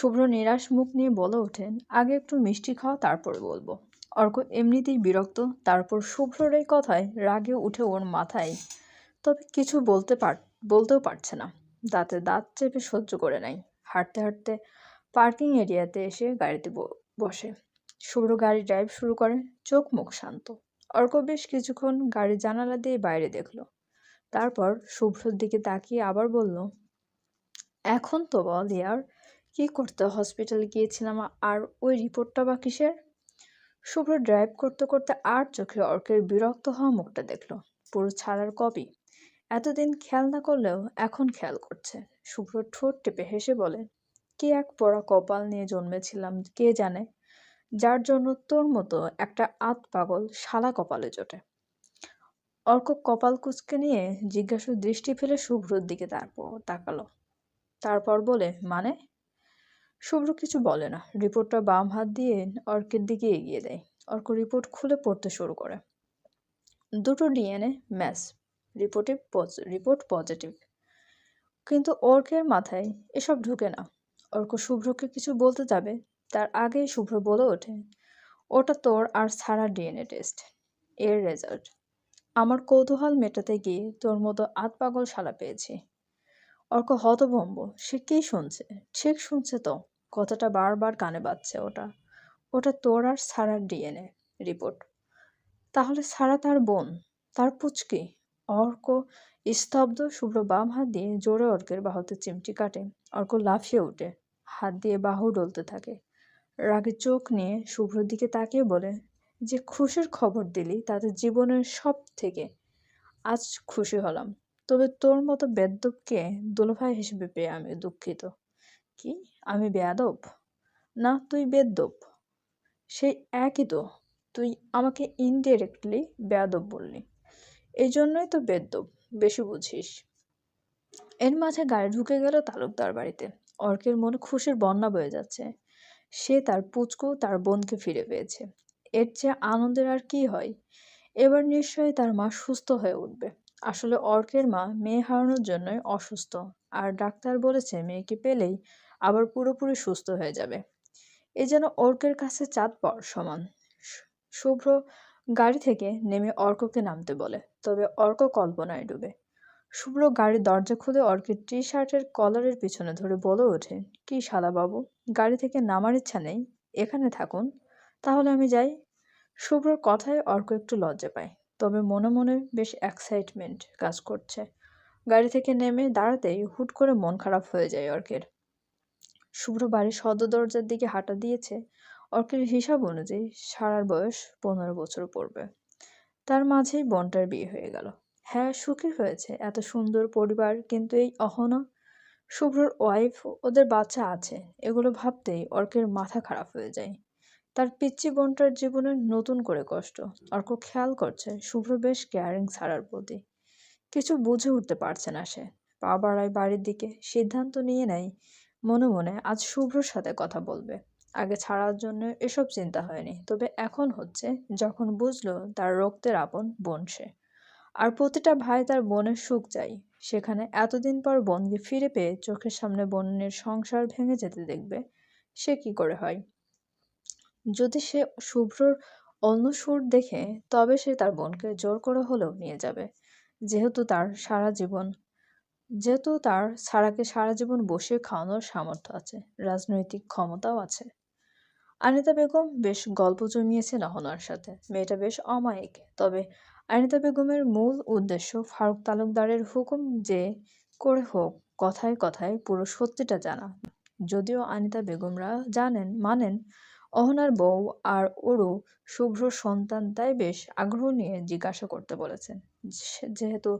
শুভ্র নিরাশ মুখ নিয়ে বলে ওঠেন, আগে একটু মিষ্টি খাওয়া তারপর বলব। অর্ক এমনিতেই বিরক্ত, তারপর শুভ্রর এই কথায় রাগে উঠে ওর মাথায়, তবে কিছু বলতে পার, বলতেও পারছে না। দাঁতে দাঁত চেপে সহ্য করে নাই হাঁটতে হাঁটতে পার্কিং এরিয়াতে এসে গাড়িতে বসে। শুভ্র গাড়ি ড্রাইভ শুরু করে, চোখ মুখ শান্ত। অর্ক বেশ কিছুক্ষণ গাড়ির জানালা দিয়ে বাইরে দেখল। তারপর শুভ্রর দিকে তাকিয়ে আবার বলল, এখন তো বল, ইয়ার। কি করতে হসপিটালে গিয়েছিলাম আর ওই রিপোর্টটা বা কিসের? শুভ্র ড্রাইভ করতে করতে আর চোখে অর্কের বিরক্ত হওয়া মুখটা দেখল। পুরো ছাড়ার কপি এতদিন খেয়াল না করলেও এখন খেয়াল করছে। শুভ্র ঠোঁট টেপে হেসে বলে, কে এক পড়া কপাল নিয়ে জন্মেছিলাম, কে জানে? যার জন্য তোর মতো একটা আত পাগল শালা কপালে জোটে। অর্ক কপাল কুচকে নিয়ে জিজ্ঞাসু দৃষ্টি ফেলে শুভ্রর দিকে তারপর তাকালো। তারপর বলে মানে? শুভ্র কিছু বলে না। রিপোর্টটা বাম হাত দিয়ে অর্কের দিকে এগিয়ে দেয়। অর্ক রিপোর্ট খুলে পড়তে শুরু করে। দুটো ডিএনএ ম্যাচ। রিপোর্টে রিপোর্ট পজিটিভ। কিন্তু অর্কের মাথায় এসব ঢুকে না। অর্ক শুভ্রকে কিছু বলতে যাবে, তার আগেই শুভ্র বলে ওঠে, ওটা তোর আর সারা ডিএনএ টেস্ট। এর রেজাল্ট। আমার কৌতূহল মেটাতে গিয়ে তোর মতো আত পাগল শালা পেয়েছি। অর্ক হতভম্ব। সে কি শুনছে? ঠিক শুনছে তো। কথাটা বারবার কানে বাজছে ওটা। ওটা তোর আর সারার ডিএনএ রিপোর্ট। তাহলে সারা তার বোন, তার পুচকি, অর্ক স্তব্ধ শুভ্র বাম হাত দিয়ে জোরে অর্কের বাহুতে চিমটি কাটে। অর্ক লাফিয়ে ওঠে হাত দিয়ে বাহু ডলতে থাকে। রাগে চোখ নিয়ে শুভ্রর দিকে তাকিয়ে বলে, যে খুশির খবর দিলি তাতে জীবনের সব থেকে আজ খুশি হলাম। তবে তোর মতো বেদ্যপকে দুলাভাই হিসেবে পেয়ে আমি দুঃখিত। কি? আমি বেয়াদব? না, তুই বেদ্যপ সেই একই তো, তুই আমাকে ইনডিরেক্টলি বেয়াদব বললি। এই জন্যই তো বেদ্যপ বেশি বুঝিস। এর মাঝে গাড়ি ঢুকে গেল তালুকদার বাড়িতে। অর্কের মনে খুশির বন্যা বয়ে যাচ্ছে। সে তার পুচকু, তার বোনকে ফিরে পেয়েছে। এর চেয়ে আনন্দের আর কি হয়? এবার নিশ্চয়ই তার মা সুস্থ হয়ে উঠবে। আসলে অর্কের মা মেয়ে হারানোর জন্যই অসুস্থ। আর ডাক্তার বলেছে, মেয়েকে পেলেই আবার পুরোপুরি সুস্থ হয়ে যাবে। এ যেন অর্কের কাছে চাঁদ সমান। শুভ্র গাড়ি থেকে নেমে অর্ককে নামতে বলে, তবে অর্ক কল্পনায় ডুবে। শুভ্র গাড়ির দরজা খুলে অর্কের টি শার্টের কলারের পিছনে ধরে বলে ওঠে, কি শালাবাবু গাড়ি থেকে নামার ইচ্ছা নেই, এখানে থাকুন, তাহলে আমি যাই। শুভ্রর কথায় অর্ক একটু লজ্জা পায়, তবে মনে মনে বেশ এক্সাইটমেন্ট কাজ করছে। গাড়ি থেকে নেমে দাঁড়াতেই হুট করে মন খারাপ হয়ে যায় অর্কের। শুভ্র বাড়ির সদর দরজার দিকে হাঁটা দিয়েছে। অর্কের হিসাব অনুযায়ী সারার বয়স পনেরো বছর পড়বে। তার মাঝেই বোনটার বিয়ে হয়ে গেল। হ্যাঁ সুখী হয়েছে। এত সুন্দর পরিবার, কিন্তু এই অহনা শুভ্রর ওয়াইফ ওদের বাচ্চা আছে। এগুলো ভাবতেই অর্কের মাথা খারাপ হয়ে যায়। তার পিচ্চি বোনটার জীবনে নতুন করে কষ্ট। অর্ক খেয়াল করছে, শুভ্র বেশ কেয়ারিং ছাড়ার প্রতি। কিছু বুঝে উঠতে পারছে না সে। পা বাড়ায় বাড়ির দিকে। সিদ্ধান্ত নিয়ে নেয় মনে মনে আজ শুভ্রর সাথে কথা বলবে। আগে ছাড়ার জন্য এসব চিন্তা হয়নি, তবে এখন হচ্ছে যখন বুঝলো তার রক্তের আপন বোন সে। আর প্রতিটা ভাই তার বোনের সুখ চাই। সেখানে এতদিন পর বোনকে ফিরে পেয়ে চোখের সামনে বোনের সংসার ভেঙে যেতে দেখবে, সে কি করে হয়? যদি সে শুভ্রর অন্য সুর দেখে, তবে সে তার বোনকে জোর করে হলেও নিয়ে যাবে। যেহেতু তার সারা জীবন যেহেতু তার সারাকে সারা জীবন বসে খাওয়ানোর সামর্থ্য আছে, রাজনৈতিক ক্ষমতাও আছে। আনিতা বেগম বেশ গল্প জমিয়েছেন অহনার সাথে। মেয়েটা বেশ অমায়িক। তবে আনিতা বেগমের মূল উদ্দেশ্য ফারুক তালুকদারের হুকুম যে করে হোক, কথায় কথায় পুরো সত্যিটা জানা। যদিও আনিতা বেগমরা জানেন, মানেন, অহনার বউ আর ওরও শুভ্র সন্তান তাই বেশ আগ্রহ নিয়ে জিজ্ঞাসা করতে বলেছেন। যেহেতু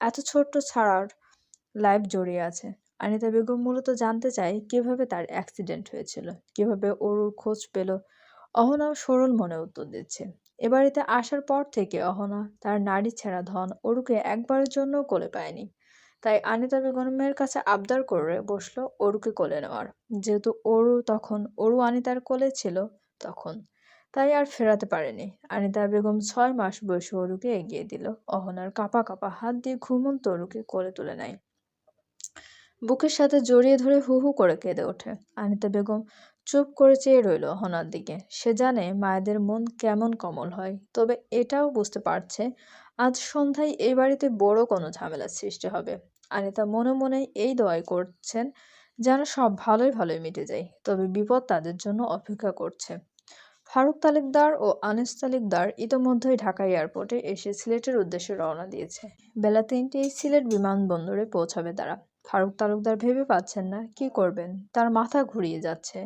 এত ছোট্ট ছাড়ার লাইফ জড়িয়ে আছে। আনিতা বেগম মূলত জানতে চায় কীভাবে তার অ্যাক্সিডেন্ট হয়েছিল, কীভাবে ওরুর খোঁজ পেল। অহনাও সরল মনে উত্তর দিচ্ছে, এ বাড়িতে আসার পর থেকে অহনা, তার নারী ছেঁড়া ধন অরুকে একবারের জন্য কোলে পায়নি। তাই আনিতা বেগমের কাছে আবদার করে বসল অরুকে কোলে নেওয়ার। যেহেতু অরু তখন অরু আনিতার কোলে ছিল তখন, তাই আর ফেরাতে পারেনি। আনিতা বেগম ছয় মাস বয়সে অরুকে এগিয়ে দিল। অহনার কাপা কাপা হাত দিয়ে ঘুমন্ত অরুকে কোলে তুলে নেয়। বুকের সাথে জড়িয়ে ধরে হু হু করে কেঁদে ওঠে। আনিতা বেগম চুপ করে চেয়ে রইল হনার দিকে। সে জানে মায়েদের মন কেমন কমল হয়, তবে এটাও বুঝতে পারছে আজ সন্ধ্যায় এই বাড়িতে বড় কোনো ঝামেলার সৃষ্টি হবে। আনিতা মনে মনে এই দোয়াই করছেন যেন সব ভালোই ভালোই মিটে যায়, তবে বিপদ তাদের জন্য অপেক্ষা করছে। ফারুক তালিকদার ও আনিস তালুকদার ইতোমধ্যেই ঢাকা এয়ারপোর্টে এসে সিলেটের উদ্দেশ্যে রওনা দিয়েছে। বেলা তিনটেই সিলেট বিমানবন্দরে পৌঁছাবে তারা। ফারুক তালুকদার ভেবে পাচ্ছেন না, কি করবেন? তার মাথা ঘুরিয়ে যাচ্ছে।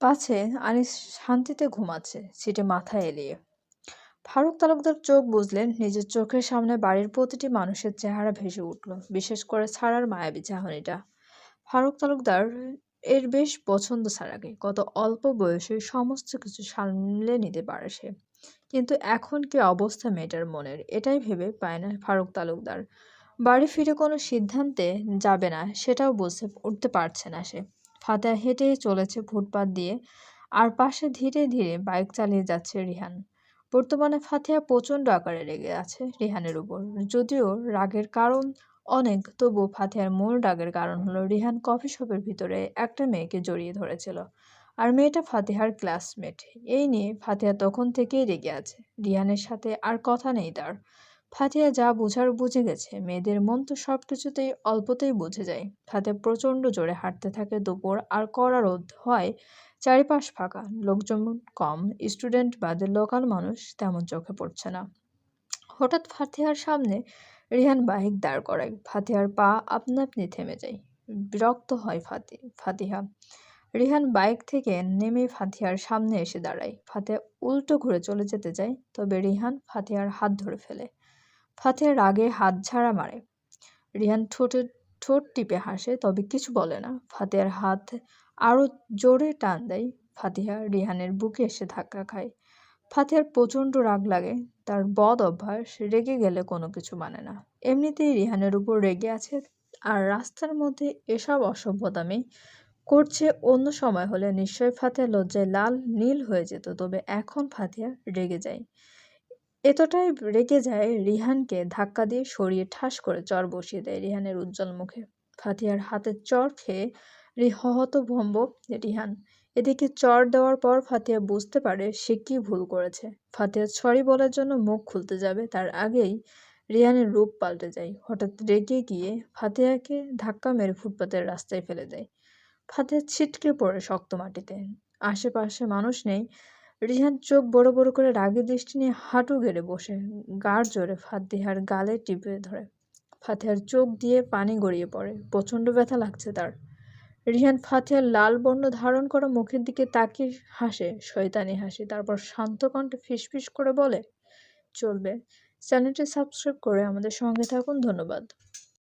পাছে আনিস শান্তিতে ঘুমাচ্ছে, সিটে মাথা এলিয়ে। ফারুক তালুকদার চোখ বুঝলেন নিজের চোখের সামনে বাড়ির প্রতিটি মানুষের চেহারা ভেসে উঠল, বিশেষ করে ছাড়ার মায়াবী চাহনিটা। ফারুক তালুকদার এর বেশ পছন্দ ছাড়াকে, কত অল্প বয়সে সমস্ত কিছু সামলে নিতে পারে সে। কিন্তু এখন কি অবস্থা মেয়েটার মনের? এটাই ভেবে পায় না ফারুক তালুকদার। বাড়ি ফিরে কোনো সিদ্ধান্তে যাবে না, সেটাও বুঝতে, উঠতে পারছে না সে। ফাতেহা হেঁটে চলেছে ফুটপাত দিয়ে, আর পাশে ধীরে ধীরে বাইক চালিয়ে যাচ্ছে রিহান। বর্তমানে ফাতেহা প্রচণ্ড আকারে রেগে আছে রিহানের উপর। যদিও রাগের কারণ অনেক তবু ফাতেহার মূল রাগের কারণ হলো রিহান কফি শপের ভিতরে একটা মেয়েকে জড়িয়ে ধরেছিল, আর মেয়েটা ফাতেহার ক্লাসমেট এই নিয়ে ফাতেহা তখন থেকেই রেগে আছে। রিহানের সাথে আর কথা নেই তার। ফাতিহা যা বোঝার বুঝে গেছে, মেয়েদের মন তো সব কিছুতেই অল্পতেই বুঝে যায়। ফাতে প্রচণ্ড জোরে হাঁটতে থাকে দুপুর, আর কড়া রোদ হয় চারিপাশ ফাঁকা। লোকজন কম, স্টুডেন্ট বাদে লোকাল মানুষ তেমন চোখে পড়ছে না। হঠাৎ ফাতিহার সামনে রিহান বাইক দাঁড় করায়। ফাতিহার পা আপনা আপনি থেমে যায়। বিরক্ত হয় ফাতি, ফাতিহা। রিহান বাইক থেকে নেমে ফাতিহার সামনে এসে দাঁড়ায়। ফাতিহা উল্টো ঘুরে চলে যেতে যায়, তবে রিহান ফাতিহার হাত ধরে ফেলে। ফাতিহা রাগে হাত ঝাড়া মারে। রিহান ঠোঁটে, ঠোঁট টিপে হাসে, তবে কিছু বলে না। ফাতিহার হাত আরও জোরে টান দেয়। ফাতিহা রিহানের বুকে এসে ধাক্কা খায়। ফাতিহার প্রচণ্ড রাগ লাগে। তার বদ অভ্যাস রেগে গেলে কোনো কিছু মানে না। এমনিতেই রিহানের উপর রেগে আছে আর রাস্তার মধ্যে এসব অসভ্যতামি করছে অন্য সময় হলে নিশ্চয় ফাতিহা লজ্জায় লাল, নীল হয়ে যেত, তবে এখন ফাতিহা রেগে যায়। এতটাই রেগে যায় রিহানকে ধাক্কা দিয়ে সরিয়ে ঠাস করে চর বসিয়ে দেয় রিহানের উজ্জ্বল মুখে। ফাতিহার হাতের চর খেয়ে রিহত হতভম্ব রিহান। এদিকে চর দেওয়ার পর ফাতিহা বুঝতে পারে সে কি ভুল করেছে। ফাতিহা সরি বলার জন্য মুখ খুলতে যাবে, তার আগেই রিহানের রূপ পাল্টে যায়। হঠাৎ রেগে গিয়ে ফাতিহাকে ধাক্কা মেরে ফুটপাতের রাস্তায় ফেলে দেয়। ফাতিহা ছিটকে পড়ে শক্ত মাটিতে। আশেপাশে মানুষ নেই রিহান চোখ বড় বড় করে রাগের দৃষ্টি নিয়ে হাঁটু গেড়ে বসে, গাঢ় জোরে ফাতিহার গালে টিপে ধরে। ফাতিহার চোখ দিয়ে পানি গড়িয়ে পড়ে, প্রচণ্ড ব্যথা লাগছে তার। রিহান ফাতিহার লাল বর্ণ ধারণ করা মুখের দিকে তাকিয়ে হাসে, শয়তানি হাসি, তারপর শান্ত কণ্ঠে ফিসফিস করে বলে, চলবে। চ্যানেলটি সাবস্ক্রাইব করে আমাদের সঙ্গে থাকুন, ধন্যবাদ।